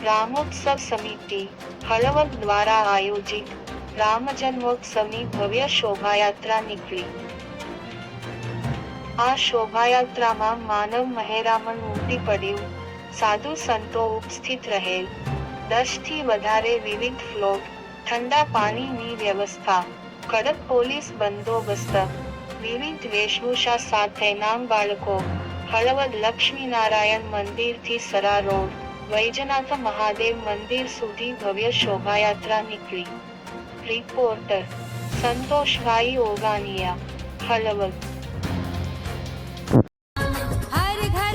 રામોત્સવ સમિતિ હળવદ દ્વારા આયોજિત રામજન્મોત્સવની ભવ્ય શોભાયાત્રા નીકળી. આ શોભાયાત્રામાં માનવ મહેરામણ ઉમટી પડ્યું, સાધુ સંતો ઉપસ્થિત રહેલ, દસથી વધારે વિવિધ ફ્લોટ ઠંડા પાણીની વ્યવસ્થા, કડક પોલીસ બંદોબસ્ત, વિવિધ વેશભૂષા સાથે નામ બાળકો, હળવદ લક્ષ્મીનારાયણ મંદિરથી સરા રોડ વૈજનાથ મહાદેવ મંદિર સુધી ભવ્ય શોભાયાત્રા નીકળી રિપોર્ટર સંતોષભાઈ ઓગાનિયા હળવદ हर घर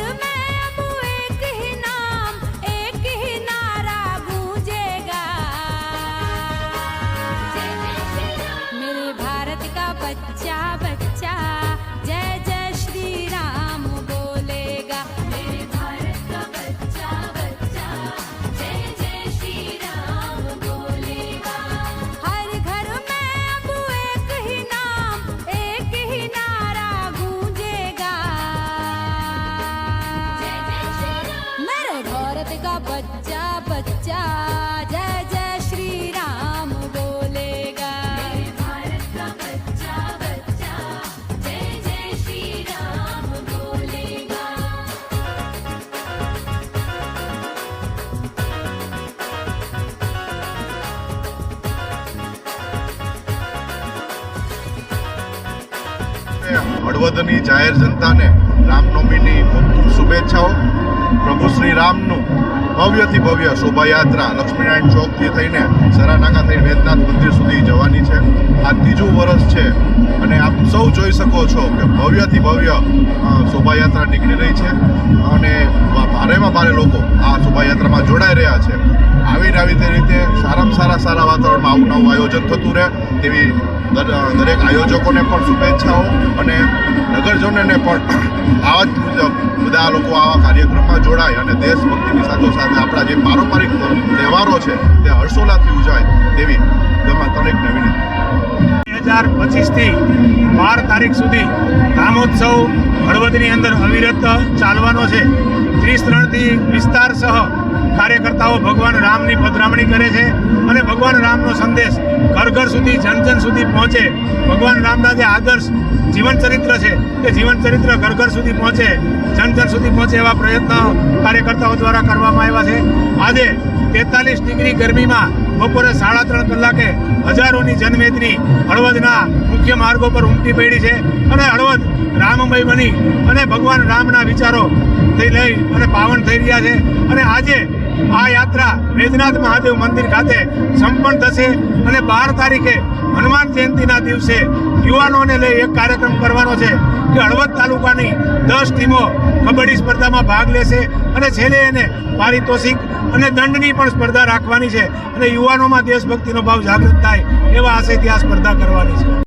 હળવદની જાહેર જનતાને રામનવમીની ખૂબ ખૂબ શુભેચ્છાઓ. પ્રભુ શ્રી રામનું ભવ્યથી ભવ્ય શોભાયાત્રા લક્ષ્મીનારાયણ ચોકથી થઈને સરાનાકા થઈ વેદનાથ મંદિર સુધી જવાની છે. આ ત્રીજું વર્ષ છે અને આપ સૌ જોઈ શકો છો કે ભવ્યથી ભવ્ય શોભાયાત્રા નીકળી રહી છે. અને ભારેમાં ભારે લોકો આ શોભાયાત્રામાં જોડાઈ રહ્યા છે. આવી આવી રીતે સારામાં સારા સારા વાતાવરણમાં આવું નવું આયોજન થતું રહે તેવી દર- દરેક આયોજકોને પણ શુભેચ્છાઓ અને નગરજનોને પણ આવા જ મુજબ બધા લોકો આવા કાર્યક્રમમાં જોડાય અને દેશભક્તિની સાથોસાથ આપણા જે પારંપરિક તહેવારો છે તે હર્ષોલ્લાસથી ઉજવાય તેવી ગમે દરેક નવીન બે હજાર પચીસથી બાર તારીખ સુધી રામોત્સવ હળવદની અંદર અવિરત ચાલવાનો છે. ત્રીસ ત્રણથી વિસ્તાર સહ કાર્યકર્તાઓ ભગવાન રામની પધરામણી કરે છે અને ભગવાન રામનો સંદેશ ઘર ઘર સુધી, જન જન સુધી પહોંચે. ભગવાન રામના જે આદર્શ જીવન ચરિત્ર છે, તે જીવન ચરિત્ર ઘર ઘર સુધી પહોંચે, જન જન સુધી પહોંચે એવા પ્રયત્નો કાર્યકર્તાઓ દ્વારા કરવામાં આવ્યા છે. આજે તેતાલીસ ડિગ્રી ગરમીમાં બપોરે સાડા ત્રણ કલાકે હજારોની જનમેદની હળવદના મુખ્ય માર્ગો પર ઉમટી પડી છે અને હળવદ રામમય બની અને ભગવાન રામના વિચારો થઈ લઈ અને પાવન થઈ રહ્યા છે. અને આજે આ યાત્રા વેદનાથ મહાદેવ મંદિર ખાતે સંપન્ન થશે અને બાર તારીખે હનુમાન જયંતિના દિવસે યુવાનોને લઈ એક કાર્યક્રમ કરવાનો છે કે હળવદ તાલુકાની દસ ટીમો કબડ્ડી સ્પર્ધામાં ભાગ લેશે અને છેલ્લે એને પારિતોષિક અને દંડની પણ સ્પર્ધા રાખવાની છે. અને યુવાનોમાં દેશભક્તિનો ભાવ જાગૃત થાય એવા આશયથી આ સ્પર્ધા કરવાની છે.